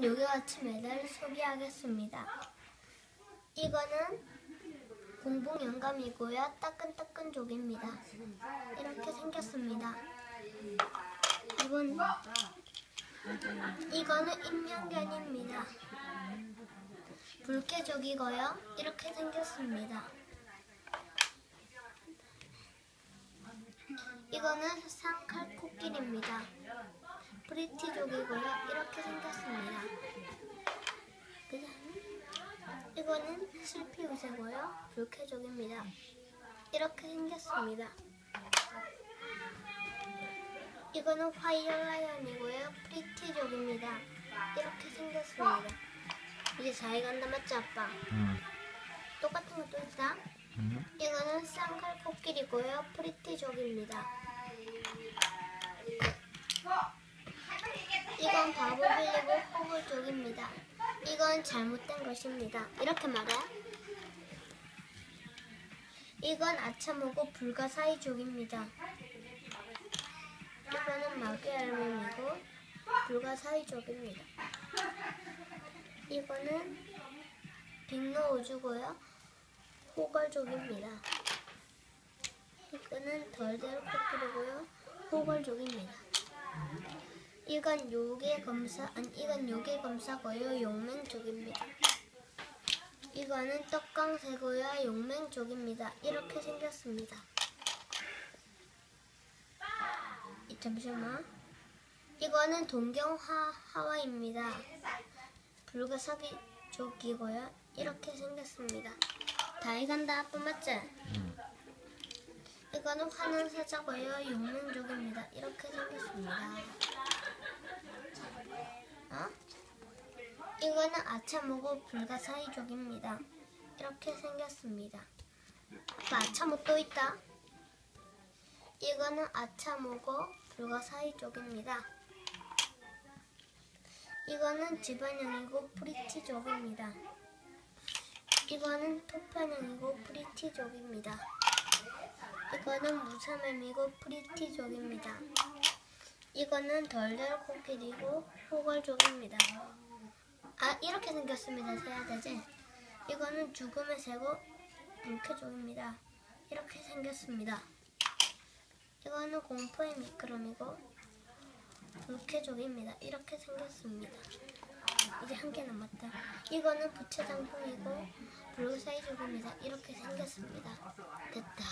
이번엔 요괴와치 메달을 소개하겠습니다. 이거는 공복 영감이고요. 따끈따끈 족입니다. 이렇게 생겼습니다. 이번 이거는 인명견입니다. 불쾌족이고요. 이렇게 생겼습니다. 이거는 상칼 코끼리입니다. 프리티족이고요. 이렇게 생겼습니다. 이거는 실피우새고요. 불쾌족입니다. 이렇게 생겼습니다. 이거는 화이어라이언이고요. 프리티족입니다. 이렇게 생겼습니다. 이제 잘 간다 맞지 아빠? 응. 똑같은 것도 있다. 응. 이거는 쌍칼 코끼리고요. 프리티족입니다. 이건 바보 빌리고 호불족입니다. 이건 잘못된 것입니다. 이렇게 말해. 이건 아참오고 불가사의족입니다. 이거는 마귀알몸이고 불가사의족입니다. 이거는 빅노우주고요. 호걸족입니다. 이거는 덜덜 코끼리고요. 호걸족입니다. 이건 요괴 검사, 아니 이건 요괴 검사고요. 용맹족입니다. 이거는 떡강새고요. 용맹족입니다. 이렇게 생겼습니다. 이, 잠시만. 이거는 동경화 하와입니다. 불가사기족이고요. 이렇게 생겼습니다. 다이 간다 아빠 맞지? 응. 이거는 화는 사자고요. 용맹족입니다. 이렇게 생겼습니다. 어? 이거는 아차모고 불가사의족입니다. 이렇게 생겼습니다. 아빠 아차모 또 있다. 이거는 아차모고 불가사의족입니다. 이거는 집안형이고 프리티족입니다. 이거는 토편형이고 프리티족입니다. 이거는 무사맴이고 프리티족입니다. 이거는 덜덜 코끼리고 호걸족입니다. 아 이렇게 생겼습니다. 세야 되지? 이거는 죽음의 새고 불쾌족입니다. 이렇게 생겼습니다. 이거는 공포의 미끄럼이고 불쾌족입니다. 이렇게 생겼습니다. 이제 한 개 남았다. 이거는 부채장풍이고 불사이족입니다. 이렇게 생겼습니다. 됐다.